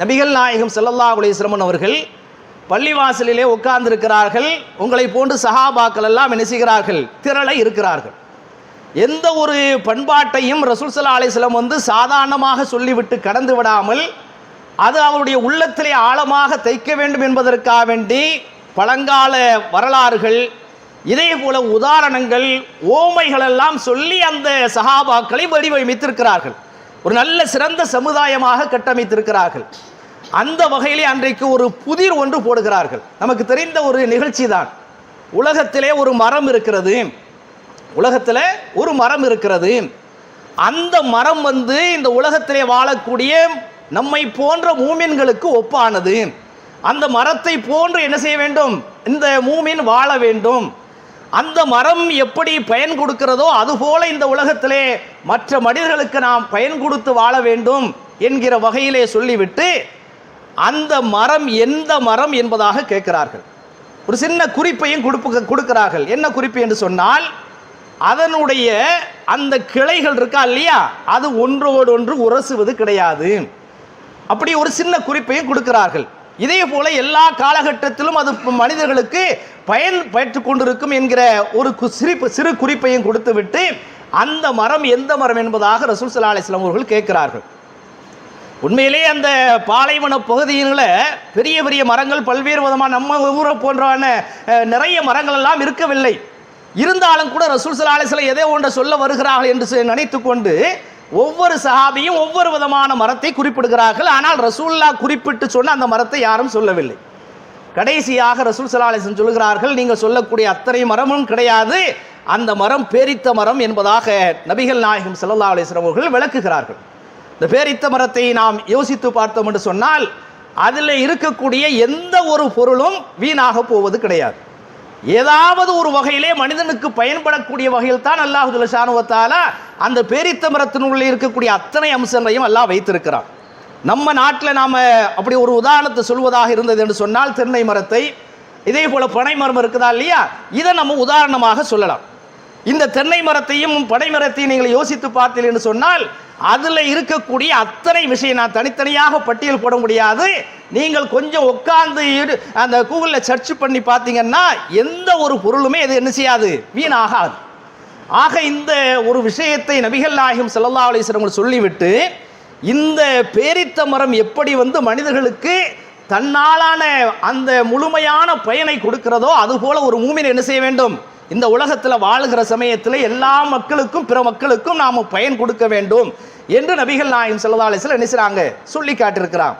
நபிகள் நாயகம் செல்லல்லா குலேஸ்வரமன் அவர்கள் பள்ளிவாசலிலே உட்கார்ந்திருக்கிறார்கள். உங்களை போன்று சஹாபாக்கள் எல்லாம் என்ன செய்கிறார்கள்? இருக்கிறார்கள். எந்த ஒரு பண்பாட்டையும் ரசூல் ஸல்லல்லாஹு வந்து சாதாரணமாக சொல்லிவிட்டு கடந்து விடாமல் அது அவருடைய உள்ளத்திலே ஆழமாக தைக்க வேண்டும் என்பதற்காக வேண்டி பழங்கால வரலாறுகள் இதே போல உதாரணங்கள் ஓமைகளெல்லாம் சொல்லி அந்த சஹாபாக்களை வடிவமைத்திருக்கிறார்கள். ஒரு நல்ல சிறந்த சமுதாயமாக கட்டமைத்திருக்கிறார்கள். அந்த வகையிலே அன்றைக்கு ஒரு புதிர் ஒன்று போடுகிறார்கள். நமக்கு தெரிந்த ஒரு நிகழ்ச்சி தான். உலகத்திலே ஒரு மரம் இருக்கிறது. உலகத்தில் ஒரு மரம் இருக்கிறது. அந்த மரம் வந்து இந்த உலகத்திலே வாழக்கூடிய நம்மை போன்ற மூமின்களுக்கு ஒப்பானது. அந்த மரத்தை போன்று என்ன செய்ய வேண்டும்? இந்த மூமின் வாழ வேண்டும். அந்த மரம் எப்படி பயன் கொடுக்கிறதோ அதுபோல இந்த உலகத்திலே மற்ற மனிதர்களுக்கு நாம் பயன் கொடுத்து வாழ வேண்டும் என்கிற வகையிலே சொல்லிவிட்டு அந்த மரம் எந்த மரம் என்பதாக கேட்கிறார்கள். ஒரு சின்ன குறிப்பையும் கொடுப்பு கொடுக்கிறார்கள். என்ன குறிப்பு என்று சொன்னால் அதனுடைய அந்த கிளைகள் இருக்கா இல்லையா? அது ஒன்றோடு ஒன்று உரசுவது கிடையாது. அப்படி ஒரு சின்ன குறிப்பையும் கொடுக்கிறார்கள். இதே போல எல்லா காலகட்டத்திலும் அது மனிதர்களுக்கு பயன் பெற்றுக் கொண்டிருக்கும் என்கிற ஒரு கு- சிரிப்பு சிறு குறிப்பையும் கொடுத்துவிட்டு அந்த மரம் எந்த மரம் என்பதாக ரசூல் சல்லா அலிஸ்லாம் அவர்கள் கேட்கிறார்கள். உண்மையிலே அந்த பாலைவன பகுதியில் பெரிய பெரிய மரங்கள் பல்வேறு விதமான நம்ம ஊரை போன்றவான நிறைய மரங்கள் எல்லாம் இருக்கவில்லை. இருந்தாலும் கூட ரசூல் சல்லா அலிஸ்லாம் எதை ஒன்றை சொல்ல வருகிறார்கள் என்று நினைத்து நினைத்துக்கொண்டு ஒவ்வொரு சஹாபியும் ஒவ்வொரு விதமான மரத்தை குறிப்பிடுகிறார்கள். ஆனால் ரசூல்லா குறிப்பிட்டு சொன்ன அந்த மரத்தை யாரும் சொல்லவில்லை. கடைசியாக ரசூல் சல்லா சொல்கிறார்கள் நீங்கள் சொல்லக்கூடிய அத்தனை மரமும் கிடையாது. அந்த மரம் பேரித்த மரம் என்பதாக நபிகள் நாயகம் சல்லா அலைஹி அவர்கள் விளக்குகிறார்கள். இந்த பேரித்த மரத்தை நாம் யோசித்து பார்த்தோம் என்று சொன்னால் அதில் இருக்கக்கூடிய எந்த ஒரு பொருளும் வீணாக போவது கிடையாது. ஏதாவது ஒரு வகையிலே மனிதனுக்கு பயன்படக்கூடிய வகையில் தான் அல்லாஹு ஜல்லஷானுவத்தால அந்த பேரித்த மரத்தினுள்ளே இருக்கக்கூடிய அத்தனை அம்சங்களையும் அல்லாஹ் வைத்திருக்கிறான். நம்ம நாட்டில் நாம் அப்படி ஒரு உதாரணத்தை சொல்வதாக இருந்தது என்று சொன்னால் தென்னை மரத்தை இதே போல பனை மரம் இருக்குதா இல்லையா? இதை நம்ம உதாரணமாக சொல்லலாம். இந்த தென்னை மரத்தையும் பனை மரத்தையும் நீங்கள் யோசித்து பார்த்தீர்கள் என்று சொன்னால் அதில் இருக்கக்கூடிய அத்தனை விஷயம் நான் தனித்தனியாக பட்டியல் போட முடியாது. நீங்கள் கொஞ்சம் உட்கார்ந்து அந்த கூகுளில் சர்ச் பண்ணி பார்த்தீங்கன்னா எந்த ஒரு பொருளுமே இது என்ன செய்யாது? வீணாகாது. ஆக இந்த ஒரு விஷயத்தை நபிகள் நாயகம் செல்லல்லா அலிஸ்வரங்கள் சொல்லிவிட்டு இந்த பேரித்த மரம் எப்படி வந்து மனிதர்களுக்கு தன்னாலான அந்த முழுமையான பயனை கொடுக்கிறதோ அதுபோல ஒரு மூமின் என்ன செய்ய வேண்டும்? இந்த உலகத்தில் வாழுகிற சமயத்தில் எல்லா மக்களுக்கும் பிற மக்களுக்கும் நாம் பயன் கொடுக்க வேண்டும் என்று நபிகள் நாயம் ஸல்லல்லாஹு அலைஹி வஸல்லம் என்ன செய்றாங்க? சொல்லி காட்டிருக்கிறான்